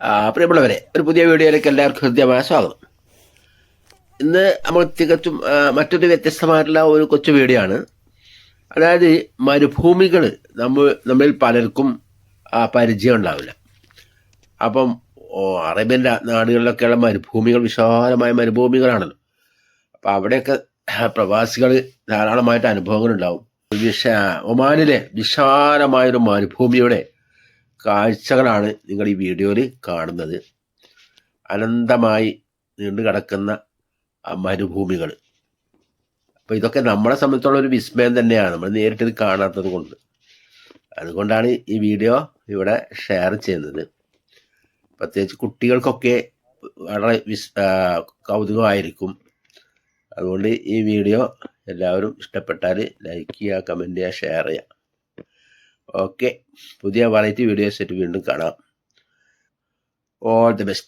പ്രിയമുള്ളവരെ ഒരു പുതിയ വീഡിയോയിലേക്ക് എല്ലാവർക്കും ഹൃദ്യമായ സ്വാഗതം. ഇന്ന് നമ്മൾ തികച്ചും മറ്റൊരു വ്യത്യസ്തമായിട്ടുള്ള ഒരു കൊച്ചു വീഡിയോ ആണ്. അതായത് മരുഭൂമികൾ നമ്മൾ നമ്മളിൽ പലർക്കും പരിചയം ഉണ്ടാവില്ല. അപ്പം അറേബ്യൻ നാടുകളിലൊക്കെയുള്ള മരുഭൂമികൾ വിശാലമായ മരുഭൂമികളാണല്ലോ. അപ്പം അവിടെയൊക്കെ പ്രവാസികൾ ധാരാളമായിട്ട് അനുഭവങ്ങൾ ഉണ്ടാവും വിശ ഒമാനിലെ വിശാലമായൊരു മരുഭൂമിയുടെ കാഴ്ചകളാണ് നിങ്ങൾ ഈ വീഡിയോയിൽ കാണുന്നത്. അനന്തമായി നീണ്ടു കിടക്കുന്ന മരുഭൂമികൾ. അപ്പോൾ ഇതൊക്കെ നമ്മളെ സംബന്ധിച്ചുള്ള ഒരു വിസ്മയം തന്നെയാണ്. നമ്മൾ നേരിട്ട് കാണാത്തത് കൊണ്ട്. അതുകൊണ്ടാണ് ഈ വീഡിയോ ഇവിടെ ഷെയർ ചെയ്യുന്നത്. പ്രത്യേകിച്ച് കുട്ടികൾക്കൊക്കെ വളരെ വിസ് കൗതുകമായിരിക്കും. അതുകൊണ്ട് ഈ വീഡിയോ എല്ലാവരും ഇഷ്ടപ്പെട്ടാൽ ലൈക്ക് ചെയ്യുക കമന്റ് ചെയ്യുക ഷെയർ ചെയ്യുക. ഓക്കെ പുതിയ വെറൈറ്റി വീഡിയോസ് ആയിട്ട് വീണ്ടും കാണാം. All the best